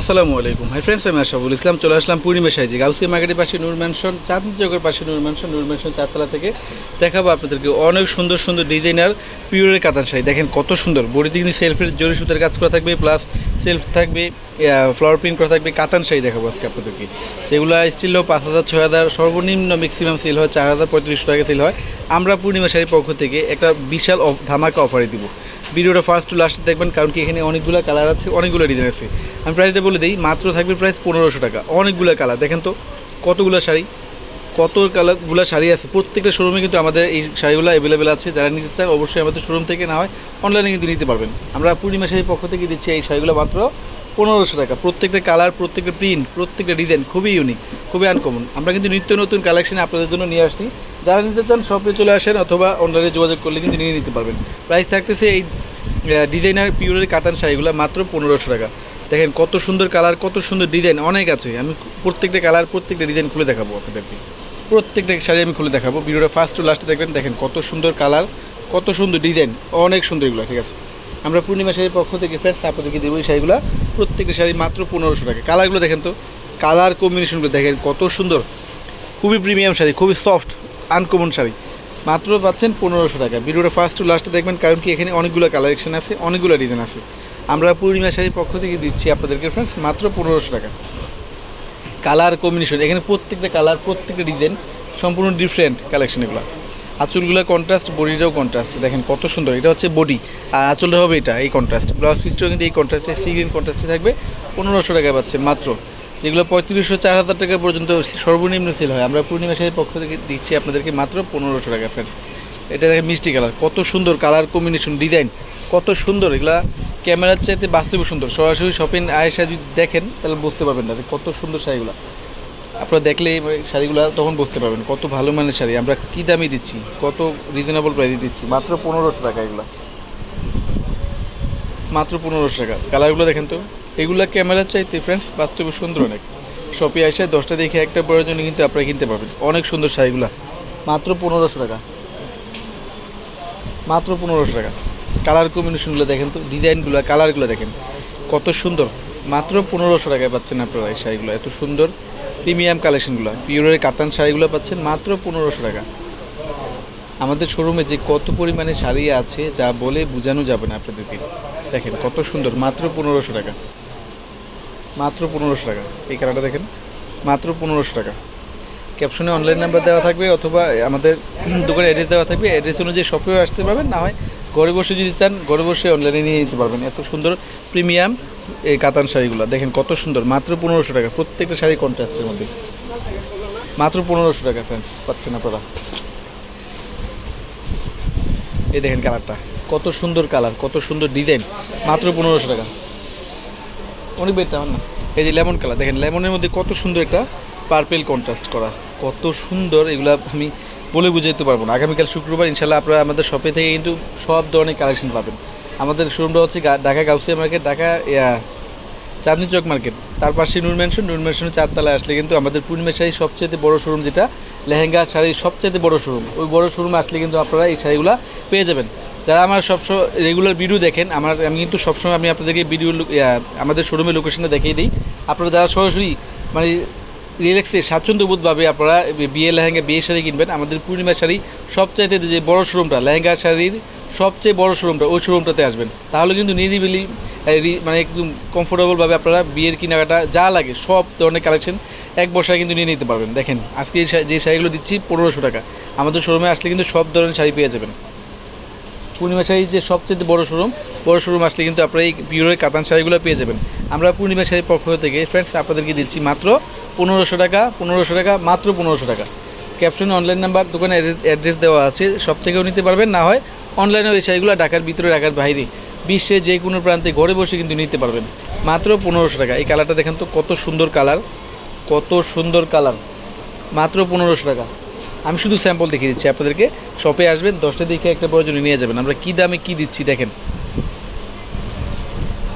আসসালামু আলাইকুম। Hi friends আমি আশাফুল ইসলাম। চলে আসলাম পূর্ণিমা সাইজে গাউসিয়া মার্কেটের পাশে নূর ম্যানশন চাঁদনি চকের পাশে নূর ম্যানশন নূর ম্যানশন চারতলা থেকে দেখাবো আপনাদেরকে অনেক সুন্দর সুন্দর ডিজাইনার পিওরের কাতান শাড়ি। দেখেন কত সুন্দর। বডিতে কিন্তু সেলফের জরি সুতার কাজ করা থাকবে প্লাস সেলফ থাকবে ফ্লাওয়ার প্রিন্ট করা থাকবে, কাতান শাড়ি দেখাবো আজকে আপনাদেরকে। যেগুলো স্টিল পাঁচ হাজার, ছয় হাজার, সর্বনিম্ন ম্যাক্সিমাম সেল হয়, চার হাজার পঁয়ত্রিশশো টাকা সেল হয়। আমরা পূর্ণিমা শাড়ির পক্ষ থেকে একটা বিশাল ধামাকা অফারে দিব। ভিডিওটা ফার্স্ট টু লাস্ট দেখবেন, কারণ কি এখানে অনেকগুলো কালার আছে, অনেকগুলো ডিজাইন আছে। আমি প্রাইসটা বলে দিই, মাত্র থাকবে প্রাইস পনেরোশো টাকা। অনেকগুলো কালার দেখেন তো, কতগুলো শাড়ি, কত কালারগুলো শাড়ি আছে। প্রত্যেকটা শোরুমে কিন্তু আমাদের এই শাড়িগুলো অ্যাভেলেবেল আছে। যারা নিতে চান অবশ্যই আমাদের শোরুম থেকে না হয়। অনলাইনে কিন্তু নিতে পারবেন। আমরা পূর্ণিমা শাড়ির পক্ষ থেকে দিচ্ছি এই শাড়িগুলো মাত্র পনেরোশো টাকা। প্রত্যেকটা কালার প্রত্যেকটা প্রিন্ট প্রত্যেকটা ডিজাইন খুবই ইউনিক খুবই আনকমন আমরা কিন্তু নিত্য নতুন কালেকশন আপনাদের জন্য নিয়ে আসছি। যারা নিতে চান, শপে চলে আসেন অথবা অনলাইনে যোগাযোগ করলে কিন্তু নিয়ে নিতে পারবেন। প্রাইস থাকতেছে এই ডিজাইনার পিওরের কাতান শাড়িগুলো মাত্র পনেরোশো টাকা। দেখেন কত সুন্দর কালার কত সুন্দর ডিজাইন অনেক আছে। আমি প্রত্যেকটা কালার প্রত্যেকটা ডিজাইন খুলে দেখাবো আপনাদেরকে। প্রত্যেকটা শাড়ি আমি খুলে দেখাবো। ভিডিওটা ফার্স্ট টু লাস্টে দেখবেন, দেখেন কত সুন্দর কালার কত সুন্দর ডিজাইন অনেক সুন্দর এগুলো, ঠিক আছে? আমরা পূর্ণিমা শাড়ির পক্ষ থেকে ফ্রেন্ডস আপনাদেরকে দেবো এই শাড়িগুলো। প্রত্যেকটা শাড়ি মাত্র পনেরোশো টাকা। কালারগুলো দেখেন তো কালার কম্বিনেশনগুলো দেখেন কত সুন্দর। খুবই প্রিমিয়াম শাড়ি, খুবই সফট আনকমন শাড়ি। মাত্র পাচ্ছেন পনেরোশো টাকা। ভিডিওটা ফার্স্ট টু লাস্টে দেখবেন, কারণ কি এখানে অনেকগুলো কালেকশন আছে, অনেকগুলো ডিজাইন আছে। আমরা পূর্ণিমা শাড়ির পক্ষ থেকে দিচ্ছি আপনাদেরকে ফ্রেন্ডস মাত্র পনেরোশো টাকা। কালার কম্বিনেশন এখানে প্রত্যেকটা কালার প্রত্যেকটা ডিজাইন সম্পূর্ণ ডিফারেন্ট কালেকশন এগুলো। আঁচলগুলো কন্ট্রাস্ট বডিটাও কন্ট্রাস্ট দেখেন কত সুন্দর, এটা হচ্ছে বডি আর আঁচলটা হবে এটা, এই কন্ট্রাস্ট ব্লাউজ পিসটাও কিন্তু এই কন্ট্রাস্টে সি গ্রিন কন্ট্রাস্টে থাকবে। পনেরোশো টাকা পাচ্ছে, মাত্র। যেগুলো পঁয়ত্রিশশো চার হাজার টাকা পর্যন্ত সর্বনিম্ন সেল হয়। আমরা পূর্ণিমা শাড়ির পক্ষ থেকে দিচ্ছি আপনাদেরকে মাত্র পনেরোশো টাকা ফ্রেন্ডস এটা দেখেন মিষ্টি কালার কত সুন্দর কালার কম্বিনেশন ডিজাইন কত সুন্দর। এগুলা ক্যামেরার চাইতে বাস্তবে সুন্দর। সরাসরি শপিং আয়েসা যদি দেখেন, তাহলে বুঝতে পারবেন না কত সুন্দর শাড়িগুলো। আপনারা দেখলে শাড়িগুলো তখন বুঝতে পারবেন কত ভালো মানের শাড়ি। আমরা কী দামে দিচ্ছি? কত রিজনেবল প্রাইসে দিচ্ছি? মাত্র পনেরোশো টাকা এগুলো। মাত্র পনেরোশো টাকা। কালারগুলো দেখেন তো। এগুলো ক্যামেরার চাইতে ফ্রেন্ডস বাস্তবে সুন্দর অনেক। শপে আসে দশটা দেখে একটা প্রয়োজনে কিন্তু আপনারা কিনতে পারবেন। অনেক সুন্দর শাড়িগুলো মাত্র পনেরোশো টাকা। মাত্র পনেরোশো টাকা। কালার কম্বিনেশনগুলো দেখেন তো ডিজাইনগুলো কালারগুলো দেখেন। কত সুন্দর। মাত্র পনেরোশো টাকায় পাচ্ছেন আপনারা এই শাড়িগুলো। এত সুন্দর প্রিমিয়াম কালেকশনগুলো পিওরের কাতান শাড়িগুলো পাচ্ছেন মাত্র পনেরোশো টাকা। আমাদের শোরুমে যে কত পরিমাণে শাড়ি আছে, যা বলে বোঝানো যাবে না আপনাদেরকে। দেখেন কত সুন্দর। মাত্র পনেরোশো টাকা। মাত্র পনেরোশো টাকা। এই কালারটা দেখেন, মাত্র পনেরোশো টাকা। ক্যাপশনে অনলাইন নাম্বার দেওয়া থাকবে অথবা আমাদের দোকানে অ্যাড্রেস দেওয়া থাকবে। অ্যাড্রেস অনুযায়ী শপেও আসতে পারবেন, না হয় ঘরে বসে যদি চান, ঘরে বসে অনলাইনে নিয়ে নিতে পারবেন। এত সুন্দর প্রিমিয়াম এই কাতান শাড়িগুলো। দেখেন কত সুন্দর, মাত্র পনেরোশো টাকা। প্রত্যেকটা শাড়ি কন্ট্রাস্টের মধ্যে। মাত্র পনেরোশো টাকা ফ্রেন্ডস পাচ্ছেন আপনারা। এই দেখেন কালারটা। কত সুন্দর কালার, কত সুন্দর ডিজাইন মাত্র পনেরোশো টাকা। অনেক বেটটা আমার না? এই যে লেমন কালার, দেখেন, লেমনের মধ্যে কত সুন্দর একটা পার্পেল কন্ট্রাস্ট করা, কত সুন্দর, এগুলা আমি বলে বুঝাইতে পারব না। আগামীকাল শুক্রবার ইনশাল্লাহ আপনারা আমাদের শপে থেকে কিন্তু সব ধরনের কালেকশন পাবেন। আমাদের শোরুমটা হচ্ছে ঢাকা গাউসিয়া মার্কেট ঢাকা চাঁদনি চক মার্কেট তার পাশে নূর ম্যানশন নূর ম্যানশনের চারতলায় আসলে কিন্তু আমাদের পূর্ণিমা শাড়ির সবচেয়ে বড় শোরুম যেটা, লেহেঙ্গা শাড়ির সবচেয়ে বড় শোরুম ওই বড় শোরুমে আসলে কিন্তু আপনারা এই শাড়িগুলো পেয়ে যাবেন। যারা আমার সবসময় রেগুলার ভিডিও দেখেন, আমার, আমি কিন্তু সবসময় আমি আপনাদেরকে ভিডিও আমাদের শোরুমের লোকেশনটা দেখিয়ে দিই। আপনারা যারা সরাসরি মানে রিল্যাক্সে স্বাচ্ছন্দ্যবোধভাবে আপনারা বিয়ে লেহেঙ্গা বিয়ে শাড়ি কিনবেন, আমাদের পূর্ণিমা শাড়ি সবচাইতে যে বড় শোরুমটা লেহেঙ্গা শাড়ির সবচেয়ে বড় শোরুমটা ওই শোরুমটাতে আসবেন। তাহলে কিন্তু নিরিবিলি মানে একদম কমফোর্টেবলভাবে আপনারা বিয়ের কেনাকাটা যা লাগে, সব ধরনের কালেকশন এক বসায় কিন্তু নিয়ে নিতে পারবেন। দেখেন, আজকে যে শাড়িগুলো দিচ্ছি, পনেরোশো টাকা। আমাদের শোরুমে আসলে কিন্তু সব ধরনের শাড়ি পেয়ে যাবেন। পূর্ণিমা শাড়ি যে সবচেয়ে বড় শোরুম বড় শোরুম আসলে কিন্তু আপনারা এই পিওরের কাতান শাড়িগুলো পেয়ে যাবেন। আমরা পূর্ণিমা শাড়ির পক্ষ থেকে ফ্রেন্ডস আপনাদেরকে দিচ্ছি মাত্র পনেরোশো টাকা পনেরোশো টাকা, মাত্র পনেরোশো টাকা। ক্যাপশন অনলাইন নাম্বার দোকানে অ্যাড্রেস দেওয়া আছে, সব থেকেও নিতে পারবেন। না হয় অনলাইনেও এই শাড়িগুলো ঢাকার ভিতরে, ঢাকার বাইরে বিশ্বের যে কোনো প্রান্তে, ঘরে বসে কিন্তু নিতে পারবেন। মাত্র পনেরোশো টাকা। এই কালারটা দেখেন তো কত সুন্দর কালার কত সুন্দর কালার মাত্র পনেরোশো টাকা। আমি শুধু স্যাম্পল দেখিয়ে দিচ্ছি, আপনাদেরকে শপে আসবেন, দশটা দিকে একটা প্রয়োজনে নিয়ে যাবেন। আমরা কী দামে কী দিচ্ছি দেখেন।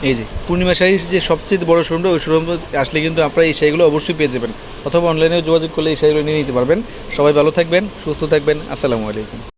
এই যে, পূর্ণিমা শাড়ি যে সবচেয়ে বড় শোরুমটা, ওই শোরুম আসলে কিন্তু আপনারা এই শাড়িগুলো অবশ্যই পেয়ে যাবেন। অথবা অনলাইনেও যোগাযোগ করলে এই শাড়িগুলো নিয়ে নিতে পারবেন। সবাই ভালো থাকবেন, সুস্থ থাকবেন। আসসালামু আলাইকুম।